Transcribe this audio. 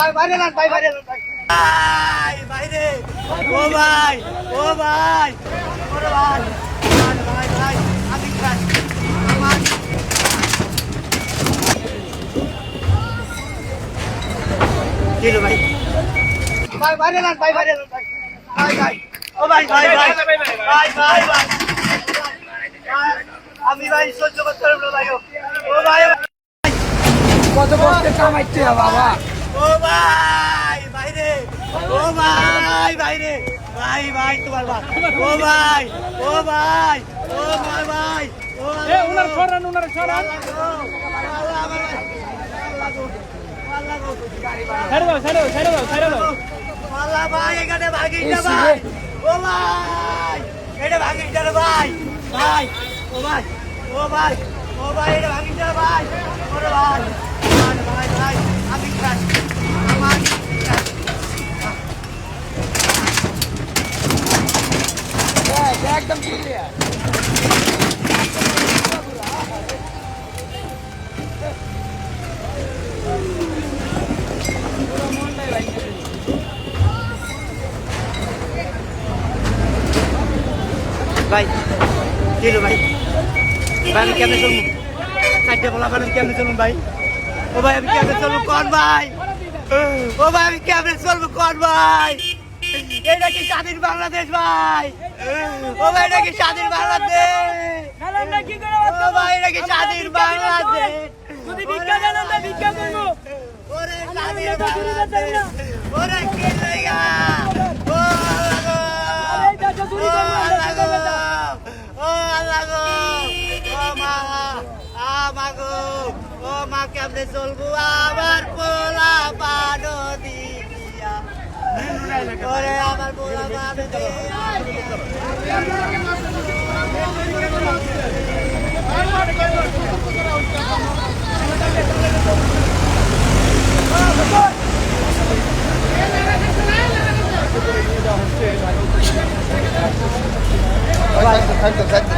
ভাই বাইরে যান ভাই বাইরে যান ভাই বাইরে ও ভাই ও ভাই ওরে ভাই ভাই ভাই আমি খাই আমার ভাই ভাই বাইরে যান ভাই বাইরে যান ভাই ভাই ভাই ও ভাই ভাই ভাই ভাই ভাই ভাই আমি ভাই সহ্য করতে পারব ভাই ও ভাই কত কষ্টে কামাইছে বাবা ও ভাই বাইরে। ও ভাই বাইরে। ভাই ভাই তোমার ভাই। ও ভাই ও ভাই ও ভাই ভাই ও এ উনার সরান উনার সরান। ছেড়ে দাও ছেড়ে দাও ছেড়ে দাও ছেড়ে দাও। আল্লাহ ভাই এখানে ভাগিস না ভাই। ও ভাই এটা ভাগিস না ভাই। ভাই ও ভাই ও ভাই ও ভাই এটা ভাগিস না ভাই। ওরে ভাই ভাই ভাই ভাই আমি খাই আমার খাই। একদম ক্লিয়ার ভাই দিল ভাই ভাই? আমি কেমনে চলবো? চারটে বলা মানে কেমনে চলুন ভাই? ও ভাই, আমি কেমনে চলবো? কন ভাই? ও ভাই, আমি কেমনে চলবো? কন ভাই? এটা কি স্বাধীন বাংলাদেশ ভাই? ও ভাই, এটা কি স্বাধীন বাংলাদেশ? ও ভাই, এটা কি স্বাধীন বাংলাদেশ? ওরে ওরে কি ও ও। ও, মা গো ও, মা চলবো? আমার পোলা পানো পানো দিয়া